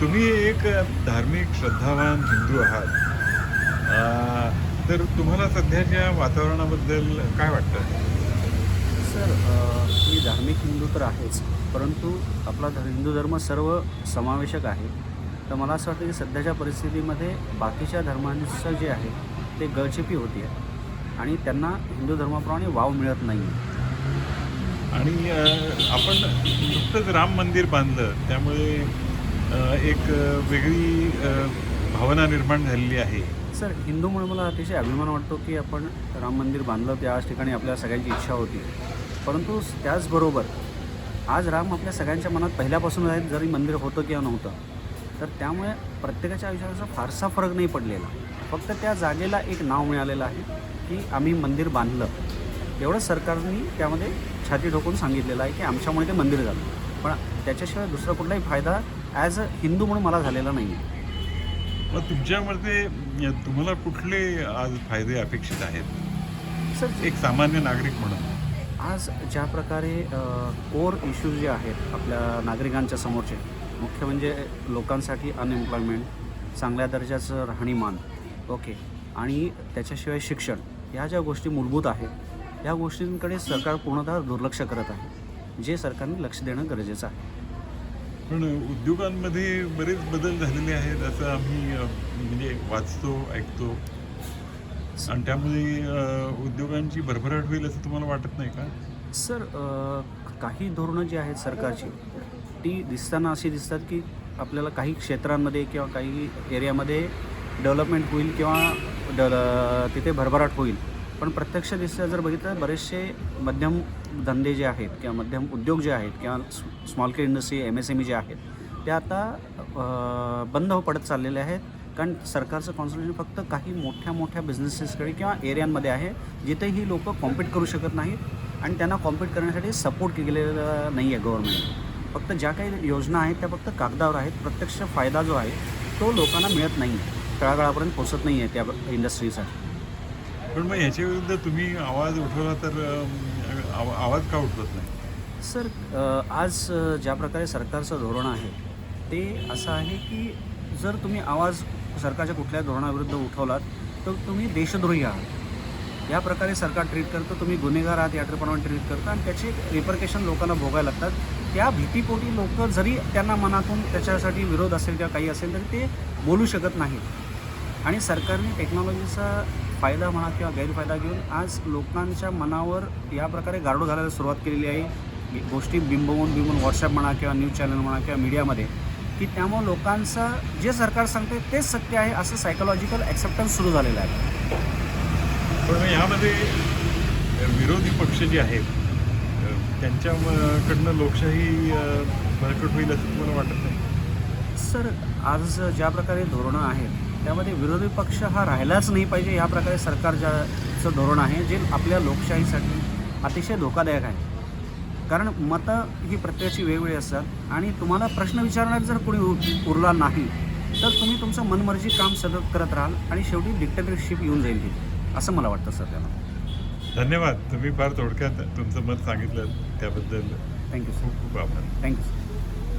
तुम्ही एक धार्मिक श्रद्धावान हिंदू आहात. तर तुम्हाला सध्याच्या वातावरणाबद्दल काय वाटतं? सर मी धार्मिक हिंदू तर आहेच परंतु आपला हिंदू धर्म सर्व समावेशक आहे. तर मला असं वाटतं की सध्याच्या परिस्थितीमध्ये बाकीच्या धर्मांचं जे आहे ते गळचेपी होती आहे आणि त्यांना हिंदू धर्माप्रमाणे वाव मिळत नाही आणि आपण नुकतंच राम मंदिर बांधलं त्यामुळे एक वेगळी भावना निर्माण झालेली आहे. सर हिंदू म्हणून मला अतिशय अभिमान वाटतो की आपण राम मंदिर बांधलं त्याच ठिकाणी आपल्या सगळ्यांची इच्छा होती. परंतु त्याचबरोबर आज राम आपल्या सगळ्यांच्या मनात पहिल्यापासून आहेत जरी मंदिर होतं किंवा नव्हतं तर त्यामुळे प्रत्येकाच्या आयुष्याचा फारसा फरक नाही पडलेला. फक्त त्या जागेला एक नाव मिळालेलं आहे की आम्ही मंदिर बांधलं. एवढं सरकारने त्यामध्ये छाती ठोकून सांगितलेलं आहे की आमच्यामुळे ते मंदिर झालं. पण त्याच्याशिवाय दुसरा कुठलाही फायदा ॲज अ हिंदू म्हणून मला झालेला नाही आहे मग तुमच्या मते अ, तुम्हाला कुठले आज फायदे अपेक्षित आहेत? सर एक सामान्य नागरिक म्हणून. आज ज्या प्रकारे कोर इश्यूज जे आहेत आपल्या नागरिकांच्या समोरचे मुख्य म्हणजे लोकांसाठी अनएम्प्लॉयमेंट चांगल्या दर्जाचं राहणीमान ओके आणि त्याच्याशिवाय शिक्षण ह्या ज्या गोष्टी मूलभूत आहेत या गोष्टींकडे सरकार पूर्णतः दुर्लक्ष करत आहे जे सरकारने लक्ष देणं गरजेचं आहे. पण उद्योगांमध्ये बरेच बदल झालेले आहेत असं आम्ही म्हणजे वाचतो ऐकतो. आणि त्यामुळे उद्योगांची भरभराट होईल असं तुम्हाला वाटत नाही का? सर काही धोरणं जी आहेत सरकारची ती दिसताना अशी दिसतात की आपल्याला काही क्षेत्रांमध्ये किंवा काही एरियामध्ये डेव्हलपमेंट होईल किंवा तिथे भरभराट होईल. पण प्रत्यक्ष दिसतं जर बघितलं तर बरेचसे मध्यम धंदे जे आहेत किंवा मध्यम उद्योग जे आहेत किंवा small care industry M S M E जे आहेत ते आता बंद हो पडत चाललेले आहेत. कारण सरकारचं कॉन्सन्ट्रेशन फक्त काही मोठ्या मोठ्या बिझनेसेसकडे किंवा एरियांमध्ये आहे जिथे ही लोकं कॉम्पीट करू शकत नाहीत आणि त्यांना कॉम्पीट करण्यासाठी सपोर्ट केलेला नाही आहे गव्हर्नमेंट फक्त ज्या काही योजना आहेत त्या फक्त कागदावर आहेत. प्रत्यक्ष फायदा जो आहे तो लोकांना मिळत नाही आहे तळागाळापर्यंत पोचत नाही आहे त्या इंडस्ट्रीसाठी पण मग ह्याच्या विरुद्ध तुम्ही आवाज उठवला तर आव- आवाज का उठवत नाही? सर आज ज्या प्रकारे सरकारचं धोरण आहे ते असं आहे की जर तुम्ही आवाज सरकारच्या कुठल्या धोरणाविरुद्ध उठवलात तर तुम्ही देशद्रोही आहात. या प्रकारे सरकार ट्रीट करतं तुम्ही गुन्हेगार आहात याप्रमाणे ट्रीट करतं आणि त्याचे रिपरकेशन लोकांना भोगायला लागतात. त्या भीतीपोटी लोक जरी त्यांना मनातून त्याच्यासाठी विरोध असेल किंवा काही असेल तरी ते बोलू शकत नाहीत. आणि सरकारने टेक्नॉलॉजीचा फायदा म्हणा किंवा गैरफायदा घेऊन आज लोकांच्या मनावर या प्रकारे गारडो घालायला सुरुवात केलेली आहे. गोष्टी बिंबवून बिंबवून व्हॉट्सअप म्हणा किंवा न्यूज चॅनल म्हणा किंवा मीडियामध्ये की त्यामुळे लोकांचं जे सरकार सांगते तेच सत्य आहे असं सायकोलॉजिकल ॲक्सेप्टन्स सुरू झालेलं आहे. पण यामध्ये विरोधी पक्ष जे आहेत त्यांच्याकडनं लोकशाही बळकट होईल असं तुम्हाला वाटत नाही? सर आज ज्या प्रकारे धोरणं आहेत त्यामध्ये विरोधी पक्ष हा राहिलाच नाही पाहिजे. या प्रकारे सरकार ज्याचं धोरण आहे जे आपल्या लोकशाहीसाठी अतिशय धोकादायक आहे. कारण मतं ही प्रत्येकाची वेगवेगळी असतात आणि तुम्हाला प्रश्न विचारण्यात जर कोणी उरला नाही तर तुम्ही तुमचं मनमर्जी काम सतत करत राहाल आणि शेवटी डिक्टेटरशिप येऊन जाईल तिथे. असं मला वाटतं सर त्याला धन्यवाद. तुम्ही फार थोडक्यात तुमचं मत सांगितलं त्याबद्दल थँक्यू सर खूप खूप आभार. थँक्यू